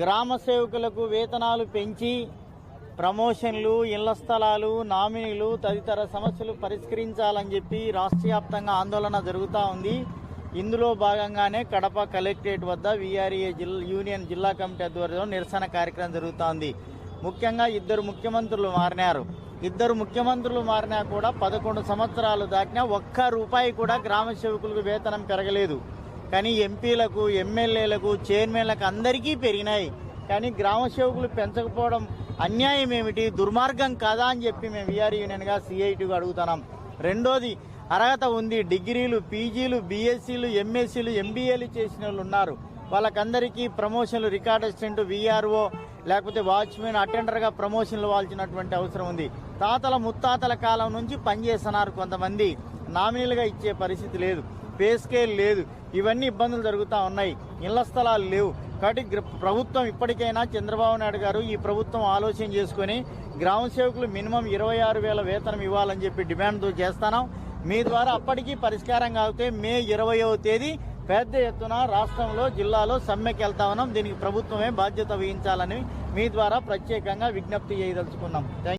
గ్రామ సేవకులకు వేతనాలు పెంచి ప్రమోషన్లు ఇళ్ళ స్థలాలు నామినీలు తదితర సమస్యలు పరిష్కరించాలని చెప్పి రాష్ట్ర వ్యాప్తంగా ఆందోళన జరుగుతూ ఉంది. ఇందులో భాగంగానే కడప కలెక్టరేట్ వద్ద విఆర్ఏ జిల్లా యూనియన్ జిల్లా కమిటీ ఆధ్వర్యంలో నిరసన కార్యక్రమం జరుగుతోంది ముఖ్యంగా ఇద్దరు ముఖ్యమంత్రులు మారినారు. ఇద్దరు ముఖ్యమంత్రులు మారినా కూడా పదకొండు సంవత్సరాలు దాటినా ఒక్క రూపాయి కూడా గ్రామ సేవకులకు వేతనం పెరగలేదు. కానీ ఎంపీలకు ఎమ్మెల్యేలకు చైర్మన్లకు అందరికీ పెరిగినాయి. కానీ గ్రామ సేవకులు పెంచకపోవడం అన్యాయం ఏమిటి? దుర్మార్గం కాదా అని చెప్పి మేము విఆర్ యూనియన్గా సిఐటిగా అడుగుతున్నాం. రెండోది అర్హత ఉంది. డిగ్రీలు పీజీలు బీఎస్సీలు ఎంఎస్సీలు ఎంబీఏలు చేసిన వాళ్ళు ఉన్నారు. వాళ్ళకందరికీ ప్రమోషన్లు రికార్డ్ అసిస్టెంట్ విఆర్ఓ లేకపోతే వాచ్మెన్ అటెండర్గా ప్రమోషన్లు వాల్చినటువంటి అవసరం ఉంది. తాతల ముత్తాతల కాలం నుంచి పనిచేస్తున్నారు కొంతమంది. నామినీలుగా ఇచ్చే పరిస్థితి లేదు. పే స్కేల్ లేదు. ఇవన్నీ ఇబ్బందులు జరుగుతూ ఉన్నాయి. ఇళ్ళ స్థలాలు లేవు. కాబట్టి ప్రభుత్వం ఇప్పటికైనా చంద్రబాబు నాయుడు గారు ఈ ప్రభుత్వం ఆలోచన చేసుకొని గ్రామ సేవకులు మినిమం ఇరవై ఆరు వేల వేతనం ఇవ్వాలని చెప్పి డిమాండ్ చేస్తాను. మీ ద్వారా అప్పటికీ పరిష్కారం కాకపోతే మే ఇరవయవ తేదీ పెద్ద ఎత్తున రాష్ట్రంలో జిల్లాలో సమ్మెకి వెళ్తా ఉన్నాం. దీనికి ప్రభుత్వమే బాధ్యత వహించాలని మీ ద్వారా ప్రత్యేకంగా విజ్ఞప్తి చేయదలుచుకున్నాం.